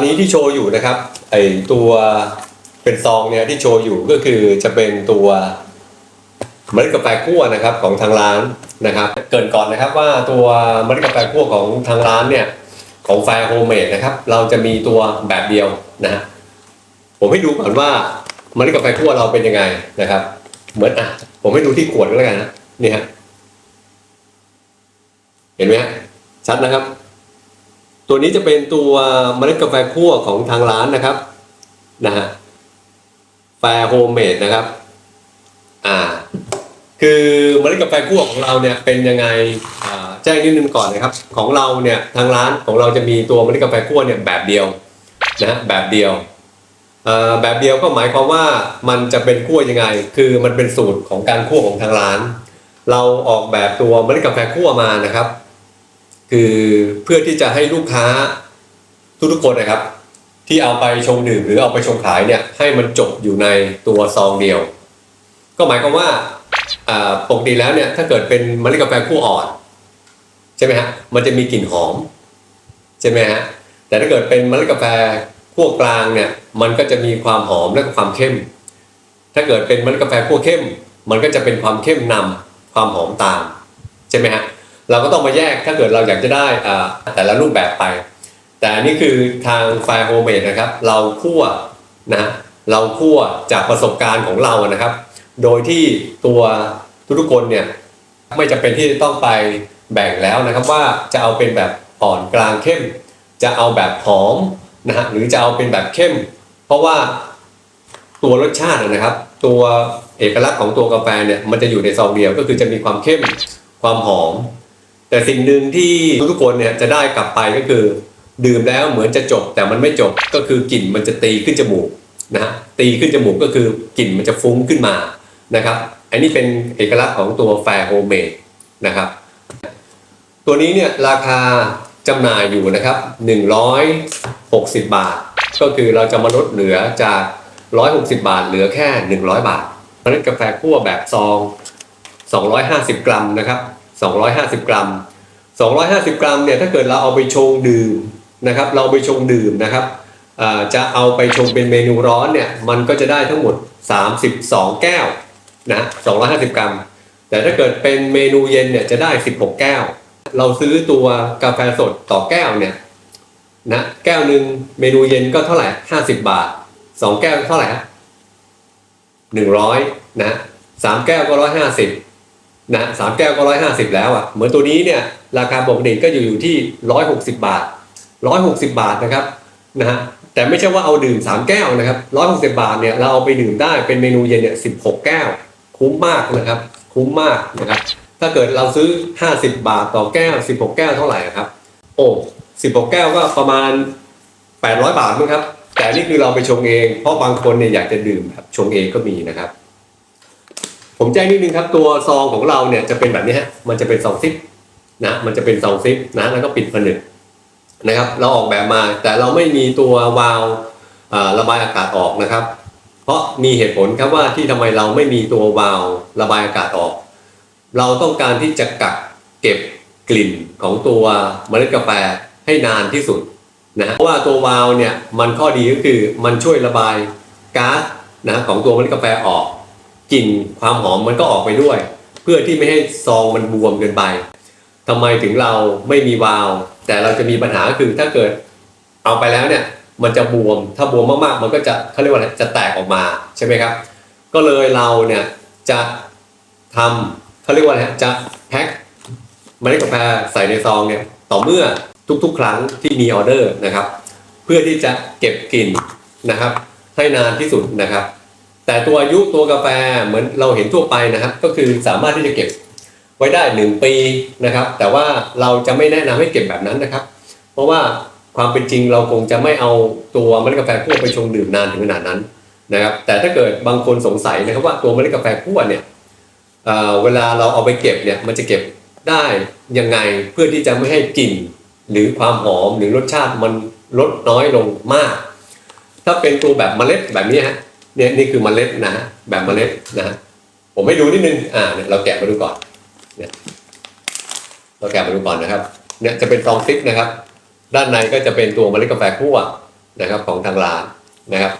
นนี้ที่โชว์อยู่นะครับไอตัวเป็นซองเนี่ยที่โชว์อยู่ก็คือจะเป็นตัวเมล็ดกาแฟคั่วนะครับของทางร้านนะครับ เกินก่อนนะครับว่าตัวเมล็ดกาแฟคั่วของทางร้านเนี่ยของแฟร์โฮเมดนะครับ เราจะมีตัวแบบเดียวนะฮะผมให้ดูก่อนว่าเมล็ดกาแฟคั่วเราเป็นยังไงนะครับ เหมือนอะผมให้ดูที่ขวดก็แล้วกันนะนี่ฮะเห็นไหมฮะชัดนะครับ ตัวนี้จะเป็นตัวเมล็ดกาแฟคั่วของทางร้านนะครับนะฮะแฟร์โฮมเมดนะครับ อ่า คือเมล็ดกาแฟคั่วของเราเนี่ยเป็นยังไงอ่าแจ้งนิดนึงก่อนนะครับ ของเราเนี่ยทางร้านของเราจะมีตัวเมล็ดกาแฟคั่วเนี่ยแบบเดียวนะแบบเดียวแบบเดียวก็หมายความว่ามันจะเป็นคั่วยังไง คือมันเป็นสูตรของการคั่วของทางร้าน เราออกแบบตัวเมล็ดกาแฟคั่วมานะครับ คือเพื่อที่จะให้ลูกค้าทุกๆคนนะครับ ที่เอาไปชงดื่มหรือเอาไปชงขายเนี่ยให้มันจบอยู่ในตัวซองเดียว ก็หมายความว่าปกติแล้วเนี่ยถ้าเกิดเป็นมล็ดกาแฟคั่อ่อนใช่ไหมฮะมันจะมีกลิ่นหอมใช่ไหมฮะแต่ถ้าเกิดเป็นมล็ดกาแฟคั่วกลางเนี่ยมันก็จะมีความหอมและความเข้ม ถ้าเกิดเป็นมล็ดกาแฟคั่วเข้ม มันก็จะเป็นความเข้มนำความหอมตามใช่ไหมฮะ เราก็ต้องมาแยกถ้าเกิดเราอยากจะได้แต่ละรูปแบบไป แต่นี่คือทางไฟโฮมเมดนะครับ เราคั่วนะเราคั่วจากประสบการณ์ของเรานะครับ โดยที่ตัวทุกๆคนเนี่ยไม่จำเป็นที่จะต้องไปแบ่งแล้วนะครับว่าจะเอาเป็นแบบอ่อนกลางเข้ม จะเอาแบบหอมนะฮะหรือจะเอาเป็นแบบเข้ม เพราะว่าตัวรสชาตินะครับ ตัวเอกลักษณ์ของตัวกาแฟเนี่ยมันจะอยู่ในซองเดียวก็คือจะมีความเข้มความหอม แต่สิ่งหนึ่งที่ทุกคนเนี่ยจะได้กลับไปก็คือ ดื่มแล้วเหมือนจะจบแต่มันไม่จบก็คือกลิ่นมันจะตีขึ้นจมูกนะฮะตีขึ้นจมูกก็คือกลิ่นมันจะฟุ้งขึ้นมานะครับอันนี้เป็นเอกลักษณ์ของตัวแฟร์โฮเมดนะครับ ตัวนี้เนี่ยราคาจำหน่ายอยู่นะครับ 160 บาท ก็คือเราจะมาลดเหลือจาก 160 บาทเหลือแค่ 100 บาทเมล็ดกาแฟคั่วแบบซอง 250 กรัมนะครับ 250 กรัม 250 กรัมเนี่ยถ้าเกิดเราเอาไปชงดื่มนะครับ เราไปชงดื่มนะครับจะเอาไปชงเป็นเมนูร้อนเนี่ยมันก็จะได้ทั้งหมด 32 แก้วนะ250 กรัม แต่ถ้าเกิดเป็นเมนูเย็นเนี่ยจะได้ 16 แก้ว เราซื้อตัวกาแฟสดต่อแก้วเนี่ยนะแก้วหนึ่งเมนูเย็นก็เท่าไหร่ 50 บาท 2 แก้วเท่าไหร่ฮะ100นะสามแก้วก็150 นะสามแก้วก็ร้อยห้าสิบแล้วอะเหมือนตัวนี้เนี่ยราคาปกติก็อยู่อยู่ที่ร้อยหกสิบาทร้อยหกสิบาทนะครับนะฮะแต่ไม่ใช่ว่าเอาดื่มสามแก้วนะครับร้อยหกสิบาทเนี่ยเราเอาไปดื่มได้เป็นเมนูเย็นเนี่ยสิบหกแก้ว คุ้มมากนะครับ คุ้มมากนะครับถ้าเกิดเราซื้อห้าสิบาทต่อแก้วสิบหกแก้วเท่าไหร่ครับ โอ้สิบหกแก้วก็ประมาณแปดร้อยบาทมั้งครับแต่นี่คือเราไปชงเอง เพราะบางคนเนี่ยอยากจะดื่มแบบชงเองก็มีนะครับ ผมแจ้งนิดนึงครับตัวซองของเราเนี่ยจะเป็นแบบนี้ฮะมันจะเป็นซองซิปนะมันจะเป็นซองซิปนะแล้วก็ปิดผนึกนะครับ เราออกแบบมาแต่เราไม่มีตัววาล์วระบายอากาศออกนะครับ เพราะมีเหตุผลครับว่าที่ทำไมเราไม่มีตัววาล์วระบายอากาศออก เราต้องการที่จะกักเก็บกลิ่นของตัวเมล็ดกาแฟให้นานที่สุดนะฮะเพราะว่าตัววาล์วเนี่ยมันข้อดีก็คือมันช่วยระบายก๊าซนะของตัวเมล็ดกาแฟออก กลิ่นความหอมมันก็ออกไปด้วย เพื่อที่ไม่ให้ซองมันบวมเกินไปทำไมถึงเราไม่มีวาล์วแต่เราจะมีปัญหาคือถ้าเกิดเอาไปแล้วเนี่ยมันจะบวมถ้าบวมมากๆ มันก็จะเขาเรียกว่าอะไรจะแตกออกมาใช่ไหมครับ ก็เลยเราเนี่ยจะทำเขาเรียกว่าอะไรจะแพ็คเมล็ดกาแฟใส่ในซองเนี่ยต่อเมื่อทุกๆ ครั้งที่มีออเดอร์นะครับ เพื่อที่จะเก็บกลิ่นนะครับ ให้นานที่สุดนะครับ แต่ตัวอายุตัวกาแฟเหมือนเราเห็นทั่วไปนะครับ ก็คือสามารถที่จะเก็บไว้ได้หนึ่งปีนะครับ แต่ว่าเราจะไม่แนะนำให้เก็บแบบนั้นนะครับ เพราะว่าความเป็นจริงเราคงจะไม่เอาตัวเมล็ดกาแฟคั่วไปชงดื่มนานถึงขนาดนั้นนะครับ แต่ถ้าเกิดบางคนสงสัยนะครับว่าตัวเมล็ดกาแฟคั่วเนี่ยเเวลาเราเอาไปเก็บเนี่ยมันจะเก็บได้ยังไงเพื่อที่จะไม่ให้กลิ่นหรือความหอมหรือรสชาติมันลดน้อยลงมาก ถ้าเป็นตัวแบบเมล็ดแบบนี้ฮะ เนี่ยนี่คือเมล็ดนะฮะแบบเมล็ดนะฮะผมให้ดูนิดนึงอ่าเนี่ยเราแกะมาดูก่อนเนี่ยเราแกะมาดูก่อนนะครับ เนี่ยจะเป็นซองซิปนะครับ ด้านในก็จะเป็นตัวเมล็ดกาแฟคั่วนะครับของทางร้านนะครับ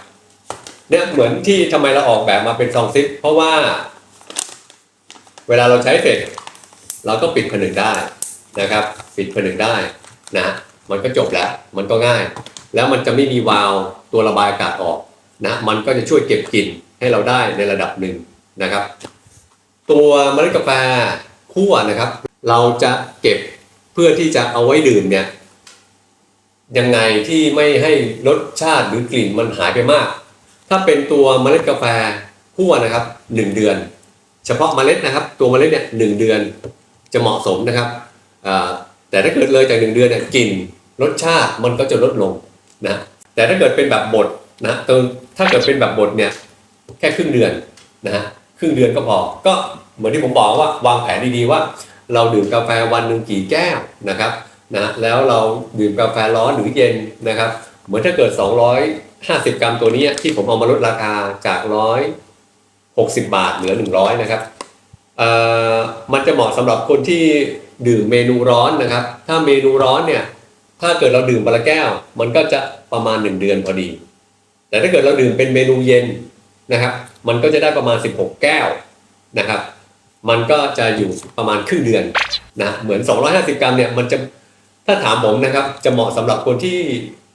เนี่ยเหมือนที่ทำไมเราออกแบบมาเป็นซองซิปเพราะว่า เวลาเราใช้เสร็จ เราก็ปิดผนึกได้นะครับ ปิดผนึกได้นะมันก็จบแล้ว มันก็ง่าย แล้วมันจะไม่มีวาล์วตัวระบายอากาศออก นะมันก็จะช่วยเก็บกลิ่นให้เราได้ในระดับหนึ่งนะครับ ตัวเมล็ดกาแฟคั่วนะครับ เราจะเก็บเพื่อที่จะเอาไว้ดื่มเนี่ยยังไงที่ไม่ให้รสชาติหรือกลิ่นมันหายไปมาก ถ้าเป็นตัวเมล็ดกาแฟคั่วนะครับหนึ่งเดือน เฉพาะเมล็ดนะครับ ตัวเมล็ดเนี่ยหนึ่งเดือนจะเหมาะสมนะครับแต่ถ้าเกิดเลยจากหนึ่งเดือนเนี่ยกลิ่นรสชาติมันก็จะลดลงนะแต่ถ้าเกิดเป็นแบบบด นะตัวถ้าเกิดเป็นแบบบดเนี่ยแค่ครึ่งเดือนนะฮะครึ่งเดือนก็พอ ก็เหมือนที่ผมบอกว่าวางแผนดีๆว่า เราดื่มกาแฟวันหนึ่งกี่แก้วนะครับนะแล้วเราดื่มกาแฟร้อนหรือเย็นนะครับ เหมือนถ้าเกิด 250 กรัมตัวนี้ที่ผมเอามาลดราคาจาก160บาทเหลือ 100นะครับอ่อมันจะเหมาะสำหรับคนที่ดื่มเมนูร้อนนะครับ ถ้าเมนูร้อนเนี่ยถ้าเกิดเราดื่มวันละแก้ว มันก็จะประมาณ 1 เดือนพอดี แต่ถ้าเกิดเราดื่มเป็นเมนูเย็นนะครับ มันก็จะได้ประมาณ 16 แก้วนะครับ มันก็จะอยู่ประมาณครึ่งเดือนนะเหมือน 250 กรัมเนี่ยมันจะถ้าถามผมนะครับจะเหมาะสำหรับคนที่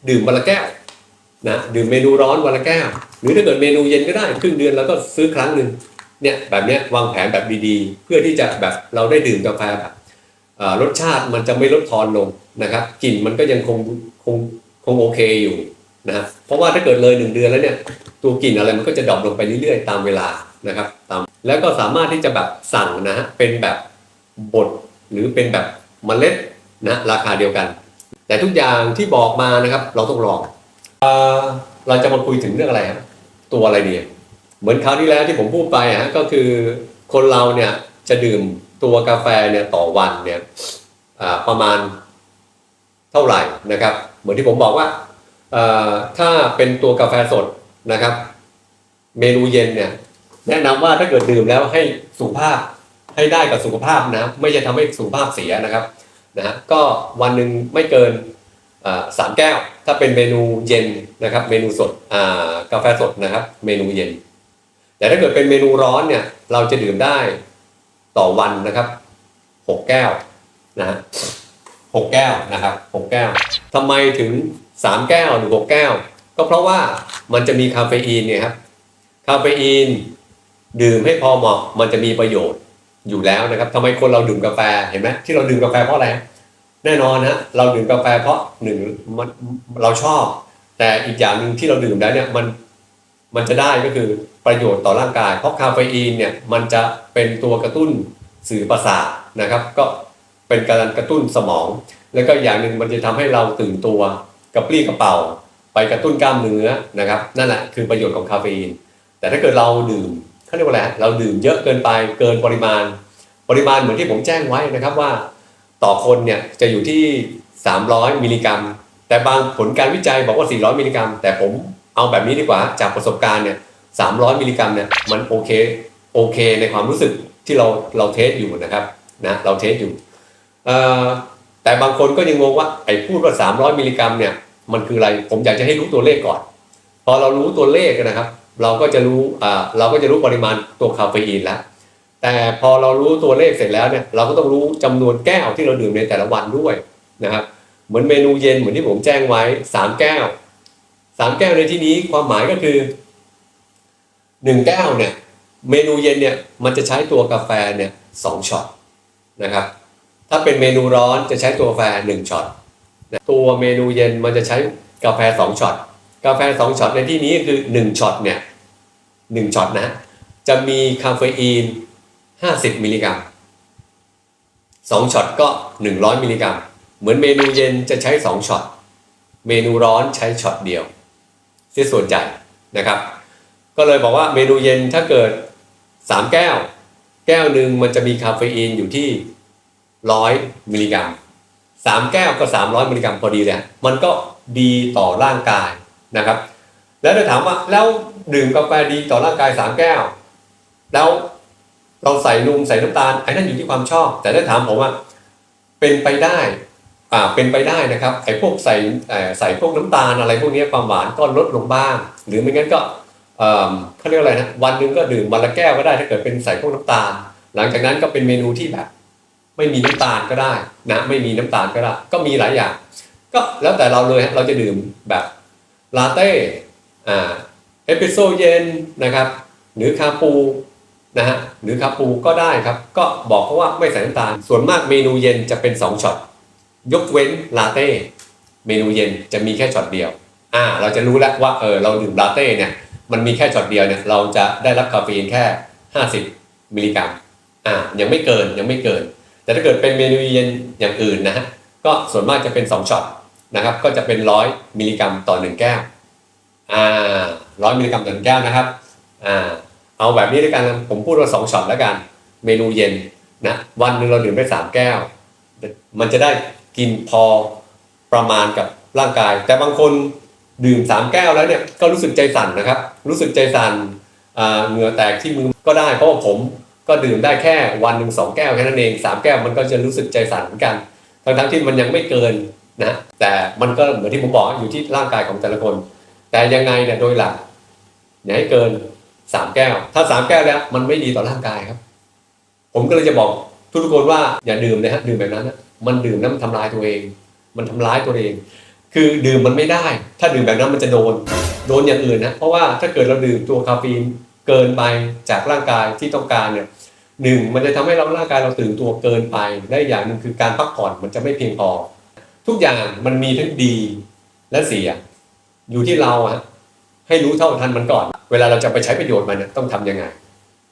ดื่มวันละแก้วนะดื่มเมนูร้อนวันละแก้ว หรือถ้าเกิดเมนูเย็นก็ได้ครึ่งเดือนแล้วก็ซื้อครั้งหนึ่งเนี่ยแบบเนี้ยวางแผนแบบดีๆ เพื่อที่จะแบบเราได้ดื่มกาแฟแบบรสชาติมันจะไม่ลดทอนลงนะครับกลิ่นมันก็ยังคงคงคงโอเคอยู่ นะเพราะว่าถ้าเกิดเลยหนึ่งเดือนแล้วเนี่ยตัวกลิ่นอะไรมันก็จะดรอปลงไปเรื่อยๆ ตามเวลานะครับตามแล้วก็สามารถที่จะแบบสั่งนะฮะเป็นแบบบดหรือเป็นแบบเมล็ดนะราคาเดียวกัน แต่ทุกอย่างที่บอกมานะครับ เราต้องลองเอเราจะมาคุยถึงเรื่องอะไรครับตัวอะไรดีเหมือนคราวที่แล้วที่ผมพูดไปอะฮะก็คือคนเราเนี่ยจะดื่มตัวกาแฟเนี่ยต่อวันเนี่ยประมาณเท่าไหร่นะครับ เหมือนที่ผมบอกว่า ถ้าเป็นตัวกาแฟสดนะครับ เมนูเย็นเนี่ย แนะนำว่าถ้าเกิดดื่มแล้วให้สุขภาพให้ได้กับสุขภาพนะ ไม่ใช่ทำให้สุขภาพเสียนะครับนะฮะก็วันหนึ่งไม่เกินสามแก้ว ถ้าเป็นเมนูเย็นนะครับ เมนูสดกาแฟสดนะครับ เมนูเย็น แต่ถ้าเกิดเป็นเมนูร้อนเนี่ย เราจะดื่มได้ต่อวันนะครับหกแก้วนะฮะหกแก้วนะครับหกแก้วทำไมถึง สามแก้วหรือหกแก้ว ก็เพราะว่ามันจะมีคาเฟอีนเนี่ยครับคาเฟอีนดื่มให้พอเหมาะมันจะมีประโยชน์อยู่แล้วนะครับทำไมคนเราดื่มกาแฟเห็นไหมที่เราดื่มกาแฟเพราะอะไรแน่นอนนะเราดื่มกาแฟเพราะหนึ่งมันเราชอบ แต่อีกอย่างหนึ่งที่เราดื่มแล้วเนี่ยมันมันจะได้ก็คือประโยชน์ต่อร่างกาย เพราะคาเฟอีนเนี่ยมันจะเป็นตัวกระตุ้นสื่อประสาทนะครับ ก็เป็นการกระตุ้นสมอง แล้วก็อย่างหนึ่งมันจะทำให้เราตื่นตัว กระปรี้กระเป๋าไปกระตุ้นกล้ามเนื้อนะครับนั่นแหละคือประโยชน์ของคาเฟอีน แต่ถ้าเกิดเราดื่มเขาเรียกว่าอะไรเราดื่มเยอะเกินไปเกินปริมาณ ปริมาณเหมือนที่ผมแจ้งไว้นะครับว่า ต่อคนเนี่ยจะอยู่ที่ 300 มิลลิกรัม แต่บางผลการวิจัยบอกว่า 400 มิลลิกรัม แต่ผมเอาแบบนี้ดีกว่าจากประสบการณ์เนี่ย300 มิลลิกรัมเนี่ยมันโอเคโอเคในความรู้สึกที่เราเราเทสอยู่นะครับนะเราเทสอยู่ แต่บางคนก็ยังงงว่าไอ้พูดว่า 300 มิลลิกรัมเนี่ยมันคืออะไร ผมอยากจะให้รู้ตัวเลขก่อน พอเรารู้ตัวเลขนะครับ เราก็จะรู้อ่าเราก็จะรู้ปริมาณตัวคาเฟอีนแล้ว แต่พอเรารู้ตัวเลขเสร็จแล้วเนี่ยเราก็ต้องรู้จำนวนแก้วที่เราดื่มในแต่ละวันด้วยนะครับ เหมือนเมนูเย็นเหมือนที่ผมแจ้งไว้สามแก้วสามแก้วในที่นี้ความหมายก็คือหนึ่งแก้วเนี่ยเมนูเย็นเนี่ยมันจะใช้ตัวกาแฟเนี่ยสองช็อตนะครับ ถ้าเป็นเมนูร้อนจะใช้ตัวกาแฟหนึ่งช็อตตัวเมนูเย็นมันจะใช้กาแฟสองช็อตกาแฟสองช็อตในที่นี้คือหนึ่งช็อตเนี่ยหนึ่งช็อตนะจะมีคาเฟอีน 50 มิลลิกรัมสองช็อตก็ 100 มิลลิกรัม เหมือนเมนูเย็นจะใช้ 2ช็อต เมนูร้อนใช้ช็อตเดียวเสียส่วนใหญ่นะครับ ก็เลยบอกว่าเมนูเย็นถ้าเกิด 3 แก้ว แก้วหนึ่งมันจะมีคาเฟอีนอยู่ที่ 100มิลลิกรัมสามแก้วก็300มิลลิกรัมพอดีเลยมันก็ดีต่อร่างกายนะครับ แล้วถ้าถามว่าแล้วดื่มกาแฟดีต่อร่างกาย3แก้ว แล้วเราใส่นมใส่น้ำตาลไอ้นั่นอยู่ที่ความชอบ แต่ถ้าถามผมว่าเป็นไปได้อ่าเป็นไปได้นะครับไอ้พวกใส่ใส่พวกน้ำตาลอะไรพวกนี้ความหวานก็ลดลงบ้าง หรือไม่งั้นก็เอ่อเขาเรียกอะไรนะวันหนึ่งก็ดื่มวันละแก้วก็ได้ถ้าเกิดเป็นใส่พวกน้ำตาล หลังจากนั้นก็เป็นเมนูที่แบบ ไม่มีน้ำตาลก็ได้นะไม่มีน้ำตาลก็ได้ ก็มีหลายอย่าง ก็แล้วแต่เราเลยเราจะดื่มแบบลาเต้อ่าเอสเปรสโซเย็นนะครับหรือคาปูนะฮะหรือคาปูก็ได้ครับ ก็บอกเขาว่าไม่ใส่น้ำตาล ส่วนมากเมนูเย็นจะเป็น 2ช็อตยกเว้นลาเต้เมนูเย็นจะมีแค่ช็อตเดียวอ่าเราจะรู้แล้วว่าเออเราดื่มลาเต้เนี่ยมันมีแค่ช็อตเดียวเนี่ยเราจะได้รับคาเฟอีนแค่ 50 มิลลิกรัมอ่ายังไม่เกินยังไม่เกิน แต่ถ้าเกิดเป็นเมนูเย็นอย่างอื่นนะฮะก็ส่วนมากจะเป็น 2ช็อตนะครับก็จะเป็น 100 มิลลิกรัมต่อ 1 แก้วอ่า100มิลลิกรัมต่อหนึ่งแก้วนะครับอ่าเอาแบบนี้ด้วยกันผมพูดว่า2ช็อตแล้วกัน เมนูเย็นนะวันหนึ่งเราดื่มได้3แก้ว มันจะได้กินพอประมาณกับร่างกาย แต่บางคนดื่มสามแก้วแล้วเนี่ยก็รู้สึกใจสั่นนะครับ รู้สึกใจสั่นเหงื่อแตกที่มือก็ได้เพราะว่าผม ก็ดื่มได้แค่วันหนึ่งสองแก้วแค่นั้นเองสามแก้วมันก็จะรู้สึกใจสั่นเหมือนกัน ทั้งทั้งที่มันยังไม่เกินนะแต่มันก็เหมือนที่ผมบอกอยู่ที่ร่างกายของแต่ละคน แต่ยังไงเนี่ยโดยหลักอย่าให้เกินสามแก้ว ถ้าสามแก้วแล้วมันไม่ดีต่อร่างกายครับ ผมก็เลยจะบอกทุกคนว่าอย่าดื่มนะฮะดื่มแบบนั้นนะมันดื่มแล้วมันทำลายตัวเอง มันทำร้ายตัวเอง คือดื่มมันไม่ได้ ถ้าดื่มแบบนั้นมันจะโดน โดนอย่างอื่นนะเพราะว่าถ้าเกิดเราดื่มตัวคาเฟอีน เกินไปจากร่างกายที่ต้องการเนี่ยหนึ่งมันจะทำให้เราร่างกายเราตื่นตัวเกินไปได้อย่างหนึ่งคือการพักผ่อนมันจะไม่เพียงพอ ทุกอย่างมันมีทั้งดีและเสีย อยู่ที่เราอะให้รู้เท่าทันมันก่อน เวลาเราจะไปใช้ประโยชน์มันเนี่ยต้องทำยังไง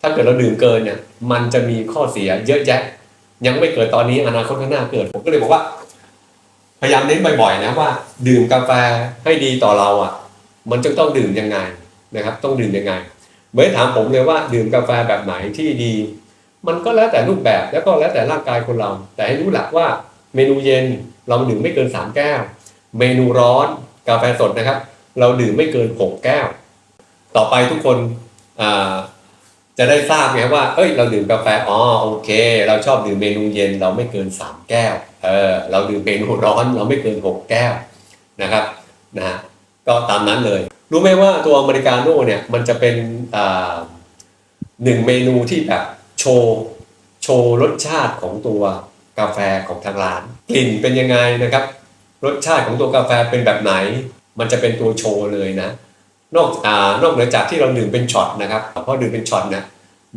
ถ้าเกิดเราดื่มเกินเนี่ยมันจะมีข้อเสียเยอะแยะ ยังไม่เกิดตอนนี้อนาคตข้างหน้าเกิดผมก็เลยบอกว่า พยายามเน้นบ่อยๆนะว่า ดื่มกาแฟให้ดีต่อเราอะ มันจะต้องดื่มยังไงนะครับ ต้องดื่มยังไง เหมือนถามผมเลยว่าดื่มกาแฟแบบไหนที่ดี มันก็แล้วแต่รูปแบบแล้วก็แล้วแต่ร่างกายคนเรา แต่ให้รู้หลักว่าเมนูเย็นเราดื่มไม่เกินสามแก้ว เมนูร้อนกาแฟสดนะครับ เราดื่มไม่เกินหกแก้ว ต่อไปทุกคนจะได้ทราบไงว่า เอ้ย เราดื่มกาแฟ อ๋อ โอเค เราชอบดื่มเมนูเย็นเราไม่เกิน 3 แก้ว เออ เราดื่มเมนูร้อนเราไม่เกิน 6 แก้วนะครับ นะ ก็ตามนั้นเลย รู้ไหมว่าตัวอเมริกาโน่เนี่ยมันจะเป็นหนึ่งเมนูที่แบบโชว์โชว์รสชาติของตัวกาแฟของทางร้าน กลิ่นเป็นยังไงนะครับ รสชาติของตัวกาแฟเป็นแบบไหน มันจะเป็นตัวโชว์เลยนะ นอกอ่านอกเหนือจากที่เราดื่มเป็นช็อตนะครับเพราะดื่มเป็นช็อตนะ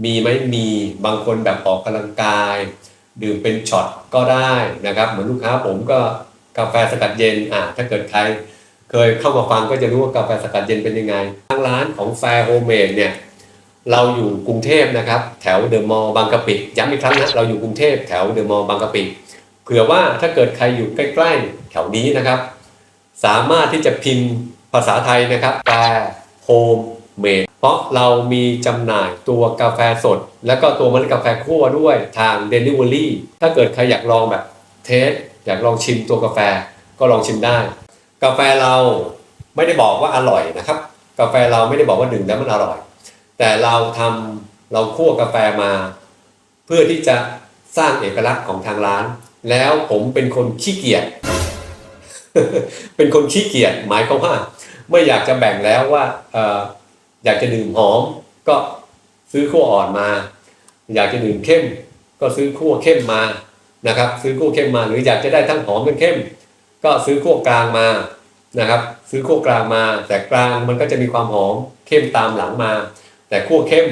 มีไหมมีบางคนแบบออกกำลังกาย ดื่มเป็นช็อตก็ได้นะครับ เหมือนลูกค้าผมก็กาแฟสกัดเย็นอ่าถ้าเกิดใคร เคยเข้ามาฟังก็จะรู้ว่ากาแฟสกัดเย็นเป็นยังไง ทางร้านของแฟร์โฮเมดเนี่ยเราอยู่กรุงเทพนะครับ แถวเดอะมอลล์บางกะปิย้ำอีกครั้งนะเราอยู่กรุงเทพแถวเดอะมอลล์บางกะปิเผื่อว่าถ้าเกิดใครอยู่ใกล้ๆแถวนี้นะครับ สามารถที่จะพิมพ์ภาษาไทยนะครับแปลโฮมเมดเพราะเรามีจำหน่ายตัวกาแฟสด แล้วก็ตัวเมล็ดกาแฟคั่วด้วยทาง Delivery ถ้าเกิดใครอยากลองแบบเทสอยากลองชิมตัวกาแฟก็ลองชิมได้ กาแฟเราไม่ได้บอกว่าอร่อยนะครับ กาแฟเราไม่ได้บอกว่าดื่มแล้วมันอร่อย แต่เราทำเราคั่วกาแฟมา เพื่อที่จะสร้างเอกลักษณ์ของทางร้าน แล้วผมเป็นคนขี้เกียจเป็นคนขี้เกียจหมายความว่าไม่อยากจะแบ่งแล้วว่าอออยากจะดื่มหอมก็ซื้อขั้วอ่อนมา อยากจะดื่มเข้ม ก็ซื้อขั้วเข้มมานะครับ ซื้อขั้วเข้มมาหรืออยากจะได้ทั้งหอมทั้งเข้ม ก็ซื้อขั้วกลางมานะครับ ซื้อขั้วกลางมา แต่กลางมันก็จะมีความหอมเข้มตามหลังมา แต่ขั้วเข้ม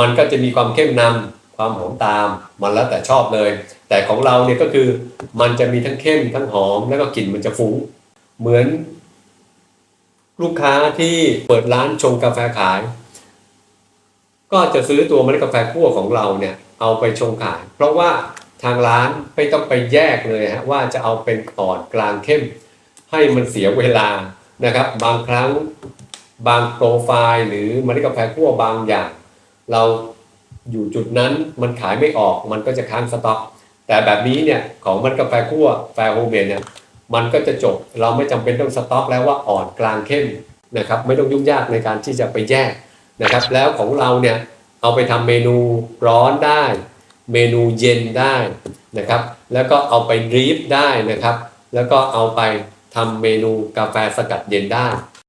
มันก็จะมีความเข้มนำความหอมตามมันแล้วแต่ชอบเลย แต่ของเราเนี่ยก็คือมันจะมีทั้งเข้มทั้งหอมแล้วก็กลิ่นมันจะฟุ้งเหมือนลูกค้าที่เปิดร้านชงกาแฟขาย ก็จะซื้อตัวเมล็ดกาแฟคั่วของเราเนี่ยเอาไปชงขาย เพราะว่า ทางร้านไม่ต้องไปแยกเลยฮะว่าจะเอาเป็นอ่อนกลางเข้ม ให้มันเสียเวลานะครับ บางครั้งบางโปรไฟล์หรือเมล็ดกาแฟคั่วบางอย่าง เราอยู่จุดนั้นมันขายไม่ออกมันก็จะค้างสต็อก แต่แบบนี้เนี่ยของมันกาแฟคั่วแฟร์โฮเมดเนี่ยมันก็จะจบเราไม่จำเป็นต้องสต็อก แล้วว่าอ่อนกลางเข้มนะครับไม่ต้องยุ่งยากในการที่จะไปแยกนะครับ แล้วของเราเนี่ยเอาไปทำเมนูร้อนได้ เมนูเย็นได้นะครับ แล้วก็เอาไปดริฟได้นะครับ แล้วก็เอาไปทำเมนูกาแฟสกัดเย็นได้